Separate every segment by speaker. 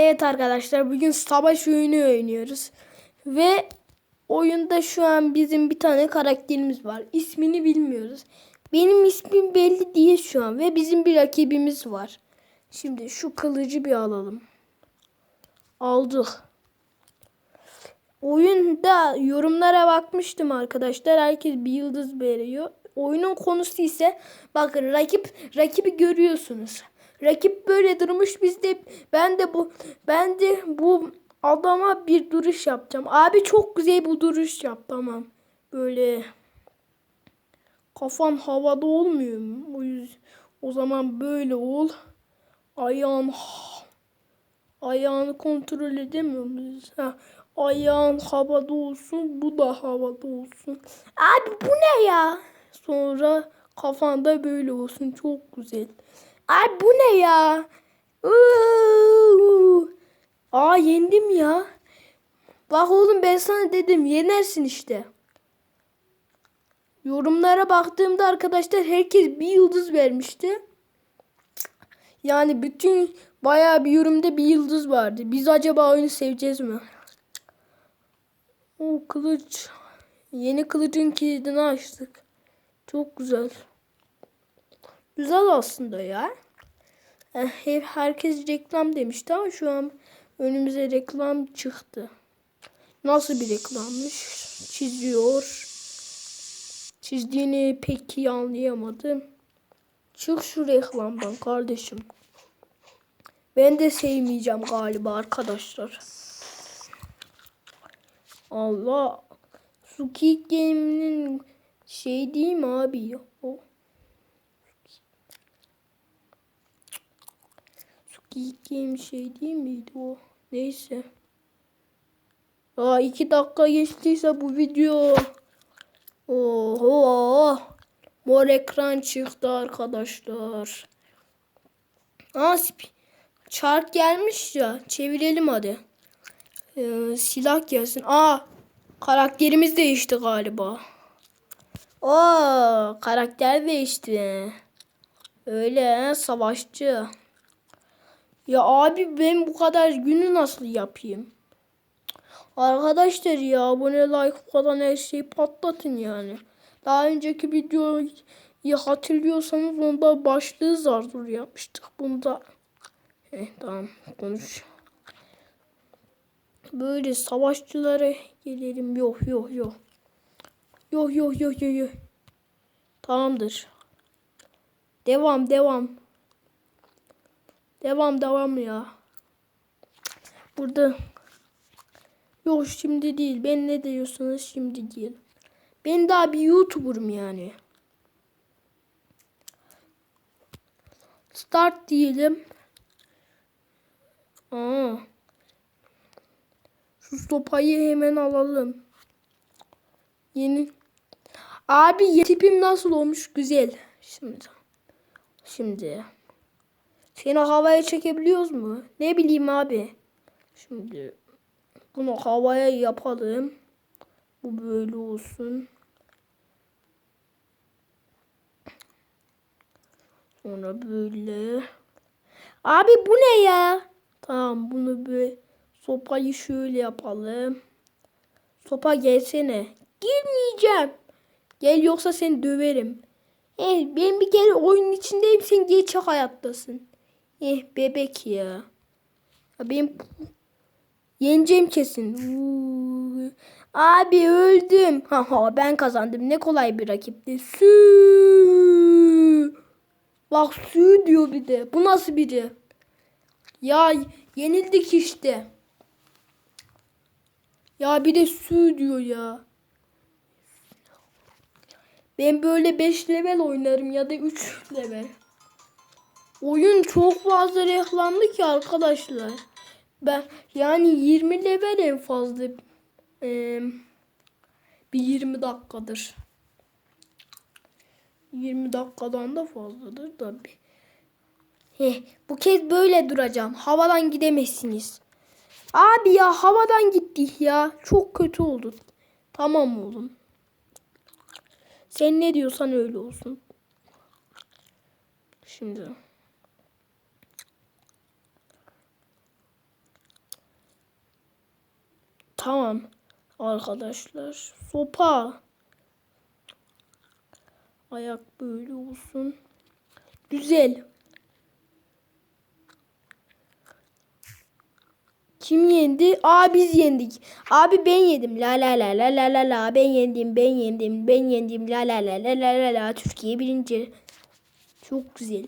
Speaker 1: Evet arkadaşlar bugün savaş oyunu oynuyoruz. Ve oyunda şu an bizim bir tane karakterimiz var. İsmini bilmiyoruz. Benim ismim belli değil şu an ve bizim bir rakibimiz var. Şimdi şu kılıcı bir alalım. Aldık. Oyunda yorumlara bakmıştım arkadaşlar. Herkes bir yıldız veriyor. Oyunun konusu ise bakın rakip rakibi görüyorsunuz. Rakip böyle durmuş biz de ben de bu ben de bu adama bir duruş yapacağım. Abi çok güzel bu duruş yap tamam. Böyle kafan havada olmuyor mu? O yüzden o zaman böyle ol. Ayağın ayağını kontrol edemiyor muyuz? Ha, ayağın havada olsun, bu da havada olsun. Abi bu ne ya? Sonra kafanda böyle olsun. Çok güzel. Abi bu ne ya? Uuu. Aa yendim ya. Bak oğlum ben sana dedim yenersin işte. Yorumlara baktığımda arkadaşlar herkes bir yıldız vermişti. Yani bütün bayağı bir yorumda bir yıldız vardı. Biz acaba oyunu seveceğiz mi? O kılıç. Yeni kılıcın kilidini açtık. Çok güzel. Güzel aslında ya. Eh, Hep herkes reklam demişti ama şu an önümüze reklam çıktı. Nasıl bir reklammış? Çiziyor. Çizdiğini pek iyi anlayamadım. Çık şu reklamdan kardeşim. Ben de sevmeyeceğim galiba arkadaşlar. Allah. Suki Game'nin şey değil mi abi? O. Game şey değil miydi o? Neyse. Aa iki dakika geçtiyse bu video. Oho. Mor ekran çıktı arkadaşlar. Aa çark gelmiş ya. Çevirelim hadi. Ee, silah gelsin. Aa karakterimiz değişti galiba. Oo karakter değişti. Öyle savaşçı. Ya abi ben bu kadar günü nasıl yapayım? Arkadaşlar ya abone like falan her şeyi patlatın yani. Daha önceki videoyu hatırlıyorsanız onda başlığı zar yapmıştık. Bunda Heh, tamam konuş. Böyle savaşçılara gelelim. Yok yok yok. Yok yok yok yok yok. Tamamdır. Devam devam. Devam devam ya. Burada Yok şimdi değil. Ben ne diyorsanız şimdi değil. Ben daha bir YouTuber'ım yani. Start diyelim. Aa. Şu sopayı hemen alalım. Yeni. Abi tipim nasıl olmuş? Güzel. Şimdi. Şimdi. Seni havaya çekebiliyoruz mu? Ne bileyim abi. Şimdi bunu havaya yapalım. Bu böyle olsun. Sonra böyle. Abi bu ne ya? Tamam bunu böyle sopayı şöyle yapalım. Sopa gelsene. Girmeyeceğim. Gel yoksa seni döverim. Eh ben bir kere oyunun içindeyim sen geçecek hayattasın. Eh bebek ya. ya ben yeneceğim kesin. Uuu. Abi öldüm. Ha ha ben kazandım. Ne kolay bir rakipti. Sü. Bak sü diyor bir de. Bu nasıl biri? Ya yenildik işte. Ya bir de sü diyor ya. Ben böyle 5 level oynarım ya da 3 level. Oyun çok fazla reklamlı ki arkadaşlar. Ben yani 20 level en fazla ee, bir 20 dakikadır. 20 dakikadan da fazladır tabi. Heh, bu kez böyle duracağım. Havadan gidemezsiniz. Abi ya havadan gittik ya. Çok kötü oldu. Tamam oğlum. Sen ne diyorsan öyle olsun. Şimdi. Tamam. Arkadaşlar. Sopa. Ayak böyle olsun. Güzel. Kim yendi? Aa biz yendik. Abi ben yedim. La la la la la la la. Ben yendim. Ben yendim. Ben yendim. La la la la la la la. Türkiye birinci. Çok güzel.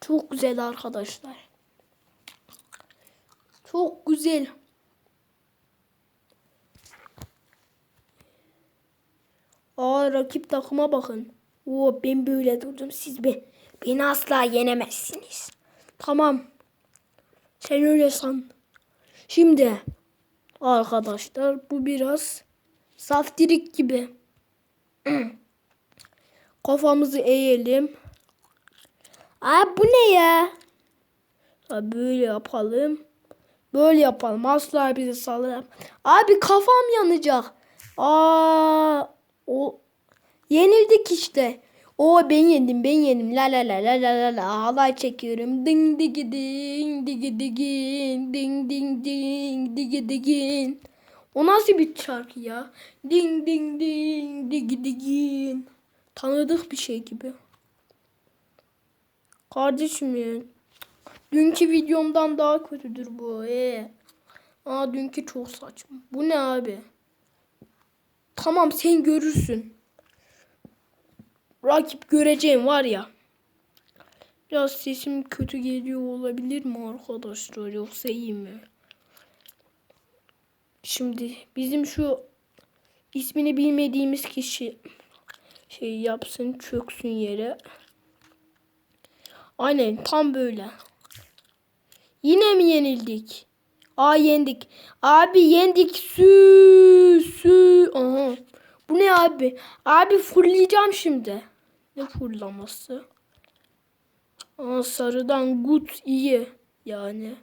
Speaker 1: Çok güzel arkadaşlar. Çok güzel. Aa rakip takıma bakın. Oo ben böyle durdum. Siz be beni asla yenemezsiniz. Tamam. Sen öyle san. Şimdi arkadaşlar bu biraz saftirik gibi. Kafamızı eğelim. Aa bu ne ya? Ha, böyle yapalım. Böyle yapalım. Asla bizi sallamam. Abi kafam yanacak. Aa o yenildik işte. O ben yendim ben yendim. La la la la la la la. Halay çekiyorum. Ding digi ding digi digin ding ding ding digi digin o nasıl bir şarkı ya? Ding ding ding digi digin tanıdık bir şey gibi. Kardeşim dünkü videomdan daha kötüdür bu ee. Aa dünkü çok saçma. Bu ne abi tamam sen görürsün rakip göreceğim var ya. Biraz sesim kötü geliyor olabilir mi arkadaşlar yoksa iyi mi? Şimdi bizim şu ismini bilmediğimiz kişi şey yapsın çöksün yere. Aynen tam böyle. Yine mi yenildik? Aa yendik. Abi yendik. Sü sü. Aha. Bu ne abi? Abi fullleyeceğim şimdi. Ne fullaması? Aa, sarıdan good iyi. Yani.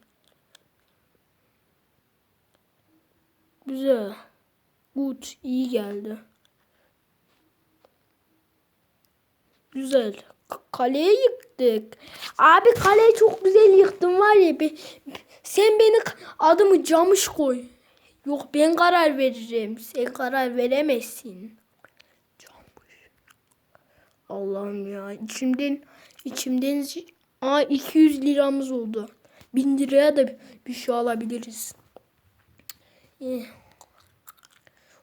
Speaker 1: Güzel. Good iyi geldi. Güzel. K- kaleyi yıktık. Abi kaleyi çok güzel yıktın var ya. Be, sen beni adımı camış koy. Yok ben karar veririm. Sen karar veremezsin. Camış. Allah'ım ya. İçimden içimden Aa 200 liramız oldu. 1000 liraya da bir şey alabiliriz. Eh.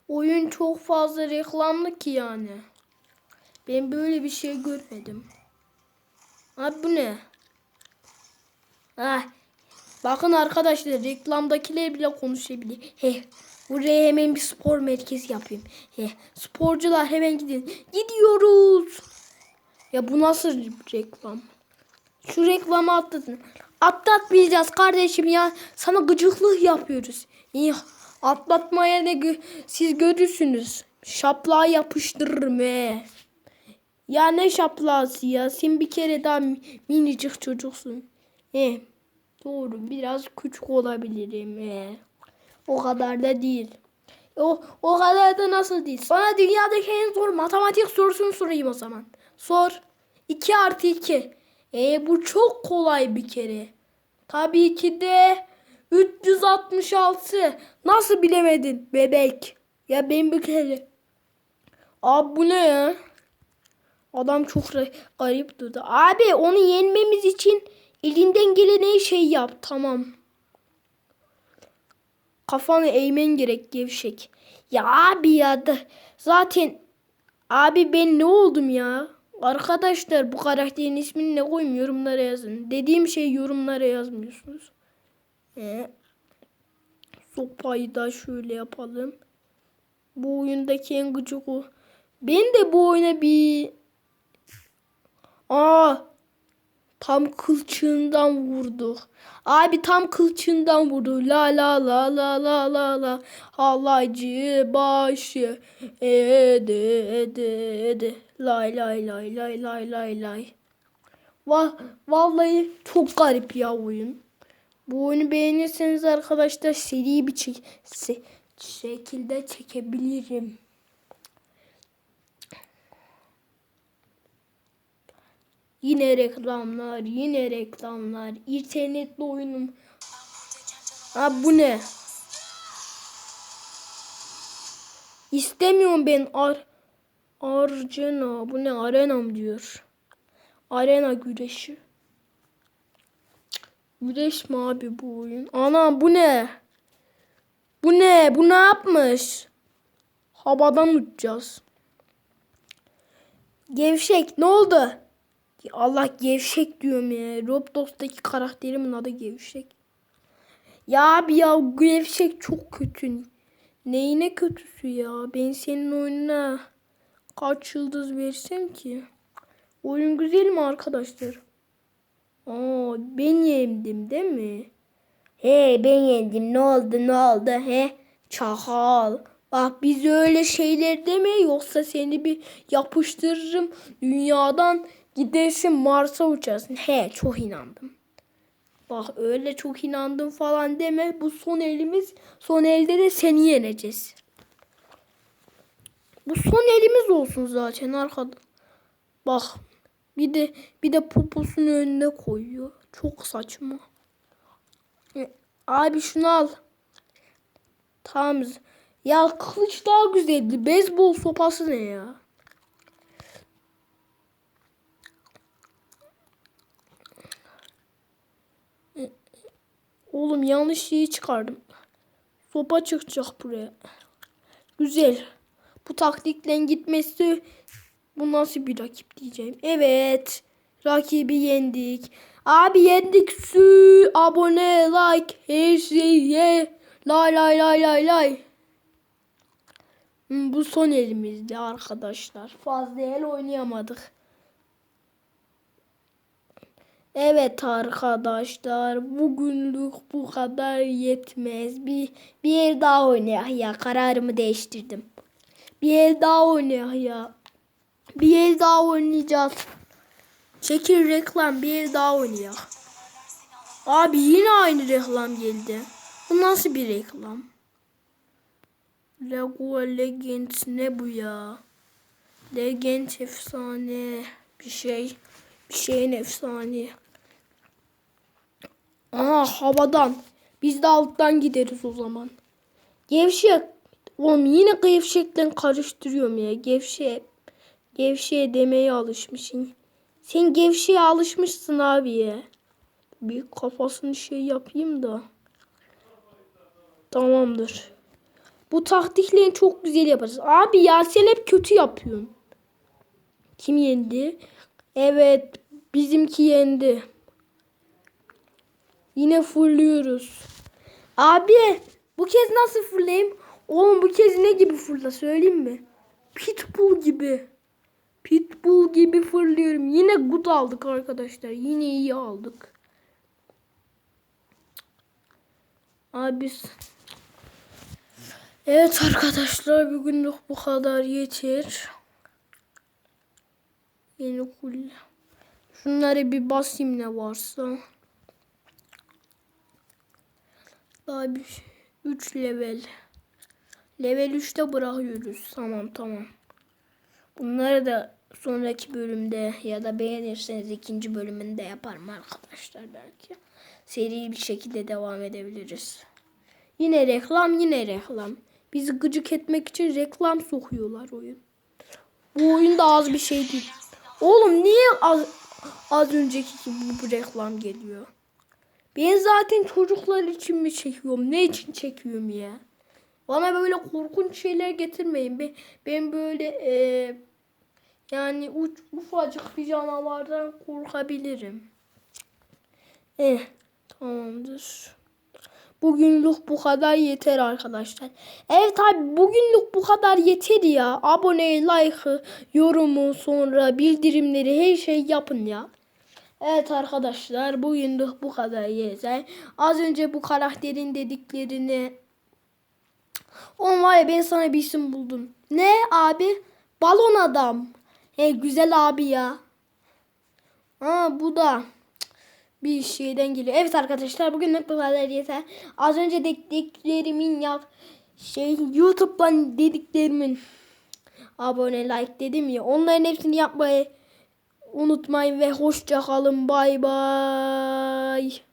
Speaker 1: Oyun çok fazla reklamlı ki yani. Ben böyle bir şey görmedim. Abi bu ne? Ah. Bakın arkadaşlar reklamdakiler bile konuşabilir. He. Buraya hemen bir spor merkezi yapayım. He. Sporcular hemen gidin. Gidiyoruz. Ya bu nasıl reklam? Şu reklamı atladın. Atlatmayacağız kardeşim ya. Sana gıcıklık yapıyoruz. İyi. Atlatmaya ne gö siz görürsünüz. Şaplığa yapıştırırım he. Ya ne şaplası ya? Sen bir kere daha minicik çocuksun. He. Doğru biraz küçük olabilirim. He. O kadar da değil. O, o kadar da nasıl değil? Sana dünyadaki en zor matematik sorusunu sorayım o zaman. Sor. 2 artı 2. E bu çok kolay bir kere. Tabii ki de 366. Nasıl bilemedin bebek? Ya ben bir kere. Abi bu ne ya? Adam çok garip durdu. Abi onu yenmemiz için elinden gelen şey yap. Tamam. Kafanı eğmen gerek gevşek. Ya abi ya da zaten abi ben ne oldum ya? Arkadaşlar bu karakterin ismini ne koyayım yorumlara yazın. Dediğim şey yorumlara yazmıyorsunuz. Ee, sopayı da şöyle yapalım. Bu oyundaki en gıcık o. Ben de bu oyuna bir... Aa, tam kılçığından vurduk. Abi tam kılçığından vurdu. La la la la la la la. Halaycı başı. Ede ede ede. Lay lay lay lay lay lay lay. Va vallahi çok garip ya oyun. Bu oyunu beğenirseniz arkadaşlar seri bir çek se şekilde çekebilirim. Yine reklamlar, yine reklamlar. İnternetli oyunum. Ha bu ne? İstemiyorum ben ar Arcena. Bu ne arenam diyor. Arena güreşi. Güreş mi abi bu oyun? Ana bu ne? Bu ne? Bu ne yapmış? Havadan uçacağız. Gevşek ne oldu? Allah gevşek diyorum ya. Roblox'taki karakterimin adı gevşek. Ya abi ya gevşek çok kötü. Neyine kötüsü ya? Ben senin oyununa kaç yıldız versem ki? Oyun güzel mi arkadaşlar? Aa, ben yendim değil mi? He ben yendim ne oldu ne oldu he? Çakal. Bak biz öyle şeyler deme yoksa seni bir yapıştırırım. Dünyadan gidersin Mars'a uçarsın. He çok inandım. Bak öyle çok inandım falan deme. Bu son elimiz. Son elde de seni yeneceğiz. Bu son elimiz olsun zaten arkada. Bak bir de bir de poposunu önüne koyuyor. Çok saçma. E, Abi şunu al. Tamam. Ya kılıç daha güzeldi. Beyzbol sopası ne ya? Oğlum yanlış şeyi çıkardım. Sopa çıkacak buraya. Güzel. Bu taktikle gitmesi bu nasıl bir rakip diyeceğim. Evet. Rakibi yendik. Abi yendik. Su, abone, like, her şeye. Lay lay lay lay lay. Hmm, Bu son elimizdi arkadaşlar. Fazla el oynayamadık. Evet arkadaşlar bugünlük bu kadar yetmez. Bir, bir el daha oynayak ya kararımı değiştirdim. Bir el daha oynayak ya. Bir el daha oynayacağız. Çekil reklam bir el daha oynayak. Abi yine aynı reklam geldi. Bu nasıl bir reklam? Lego Legends ne bu ya? Legend efsane bir şey. Bir şeyin efsane. Aha havadan. Biz de alttan gideriz o zaman. Gevşek. Oğlum yine gevşekle karıştırıyorum ya. Gevşek. Gevşeğe demeye alışmışsın. Sen gevşeğe alışmışsın abi ya. Bir kafasını şey yapayım da. Tamamdır. Bu taktikleri çok güzel yaparız. Abi ya sen hep kötü yapıyorsun. Kim yendi? Evet bizimki yendi. Yine fırlıyoruz. Abi bu kez nasıl fırlayayım? Oğlum bu kez ne gibi fırla söyleyeyim mi? Pitbull gibi. Pitbull gibi fırlıyorum. Yine good aldık arkadaşlar. Yine iyi aldık. Abi Evet arkadaşlar bugünlük bu kadar yeter. Yeni kul. Şunları bir basayım ne varsa. Daha bir 3 level. Level 3'te bırakıyoruz. Tamam tamam. Bunları da sonraki bölümde ya da beğenirseniz ikinci bölümünde yaparım arkadaşlar belki. Seri bir şekilde devam edebiliriz. Yine reklam yine reklam. Bizi gıcık etmek için reklam sokuyorlar oyun. Bu oyun da az bir şey değil. Oğlum niye az, az önceki gibi bu reklam geliyor? Ben zaten çocuklar için mi çekiyorum? Ne için çekiyorum ya? Bana böyle korkunç şeyler getirmeyin. Ben, ben böyle e, yani uç, ufacık bir canavardan korkabilirim. Eh tamamdır. Bugünlük bu kadar yeter arkadaşlar. Evet abi bugünlük bu kadar yeter ya. Abone, like, yorumu sonra bildirimleri her şey yapın ya. Evet arkadaşlar bugünlük bu kadar yeter. Az önce bu karakterin dediklerini On var ya ben sana bir isim buldum. Ne abi? Balon adam. He güzel abi ya. Ha bu da bir şeyden geliyor. Evet arkadaşlar bugün bu kadar yeter. Az önce dediklerimin yap şey YouTube'dan dediklerimin abone like dedim ya onların hepsini yapmayı unutmayın ve hoşça kalın bay bay.